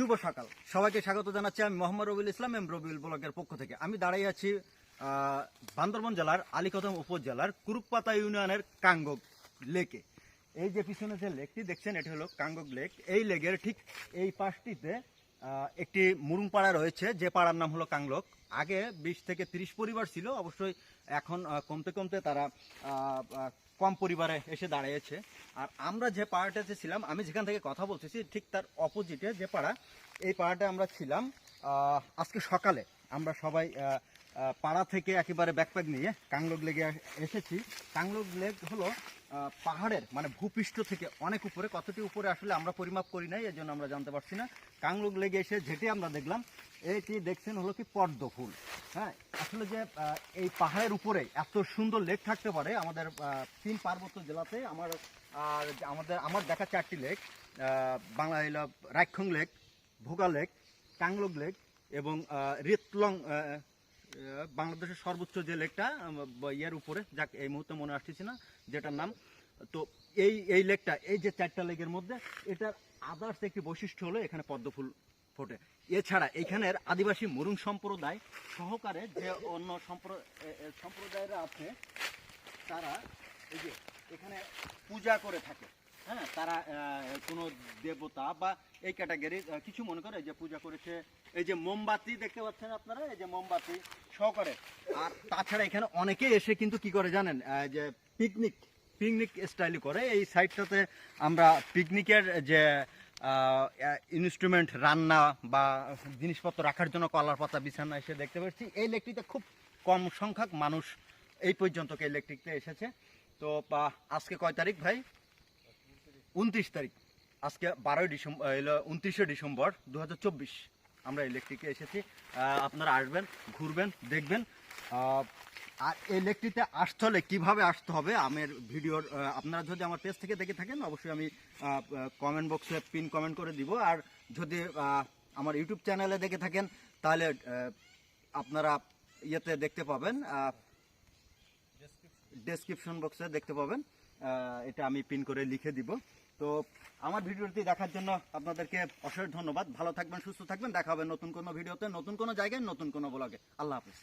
শুভ সকাল। সবাইকে স্বাগত জানাচ্ছি আমি মোহাম্মদ রবিউল ইসলাম এম রবিউল ব্লকের পক্ষ থেকে। আমি দাঁড়িয়ে আছি বান্দরবন জেলার আলীকদম উপজেলার কুরুকপাতা ইউনিয়নের কাঙ্গক লেকে। এই যে পিছনে যে লেকটি দেখছেন, এটি হলো কাঙ্গক লেক। এই লেকের ঠিক এই পাশটিতে একটি মুরুংপাড়া রয়েছে, যে পাড়ার নাম হলো কাংলক আগে বিশ থেকে তিরিশ পরিবার ছিল, অবশ্যই এখন কমতে কমতে তারা কম পরিবারে এসে দাঁড়িয়েছে। আর আমরা যে পাড়াটাতে ছিলাম, আমি যেখান থেকে কথা বলতেছি, ঠিক তার অপোজিটে যে পাড়া, এই পাড়াটা আমরা ছিলাম আজকে সকালে। আমরা সবাই পাড়া থেকে একেবারে ব্যাকপ্যাক নিয়ে কাংলক লেগে এসেছি। কাংলক লেক হলো পাহাড়ের মানে ভূপৃষ্ঠ থেকে অনেক উপরে। কতটি উপরে আসলে আমরা পরিমাপ করি নাই এর জন্য আমরা জানতে পারছি না। কাংলক লেগে এসে যেটি আমরা দেখলাম, এটি দেখছেন হলো কি পদ্ম ফুল। হ্যাঁ আসলে যে এই পাহাড়ের উপরে এত সুন্দর লেক থাকতে পারে আমাদের তিন পার্বত্য জেলাতে আমার, আর আমাদের, আমার দেখা চারটি লেক বাংলা হইল Raikhong lake, Bhoga lake Kanglok lake এবং রেতলং বাংলাদেশের সর্বোচ্চ যে লেকটা ইয়ের উপরে, যাক, এই মুহূর্তে মনে আসতেছি না যেটার নাম। তো এই এই লেকটা, এই যে চারটা লেকের মধ্যে, এটার আদার্স একটি বৈশিষ্ট্য হলো এখানে পদ্ম ফুল ফোটে এছাড়া এখানের আদিবাসী মুরুং সম্প্রদায় সহকারে যে অন্য সম্প্রদায়েরা আছে, তারা এই যে এখানে পূজা করে থাকে। হ্যাঁ তারা কোনো দেবতা বা এই ক্যাটাগরির কিছু মনে করে যে পূজা করেছে। এই যে মোমবাতি দেখতে পাচ্ছেন আপনারা? এই যে মোমবাতি সহকারে। আর তাছাড়া এখানে অনেকে এসে কিন্তু কি করে জানেন? যে পিকনিক পিকনিক স্টাইল করে। এই সাইডটাতে আমরা পিকনিকের যে ইনস্ট্রুমেন্ট রান্না বা জিনিসপত্র রাখার জন্য কলার পাতা, বিছানা এসে দেখতে পাচ্ছি। এই লেকটিতে খুব কম সংখ্যক মানুষ এই পর্যন্ত এই এসেছে। তো আজকে কয় তারিখ ভাই? উনত্রিশ তারিখ। আজকে বারোই ডিসেম্বর উনত্রিশে ডিসেম্বর দু হাজার চব্বিশ। আমরা ইলেকট্রিকে এসেছি। আপনারা আসবেন, ঘুরবেন, দেখবেন। আর এই লেকটিতে আসতে হলে কীভাবে আসতে হবে? আমের ভিডিওর আপনারা যদি আমার পেজ থেকে দেখে থাকেন, অবশ্যই আমি কমেন্ট বক্সে পিন কমেন্ট করে দিব। আর যদি আমার ইউটিউব চ্যানেলে দেখে থাকেন, তাহলে আপনারা ইয়েতে দেখতে পাবেন ডেসক্রিপশন বক্সে দেখতে পাবেন এটা আমি পিন করে লিখে দিব। তো আমার ভিডিওটি দেখার জন্য আপনাদেরকে অশেষ ধন্যবাদ। ভালো থাকবেন, সুস্থ থাকবেন। দেখা হবে নতুন কোনো ভিডিওতে, নতুন কোনো জায়গায়, নতুন কোনো ব্লগে আল্লাহ হাফিজ।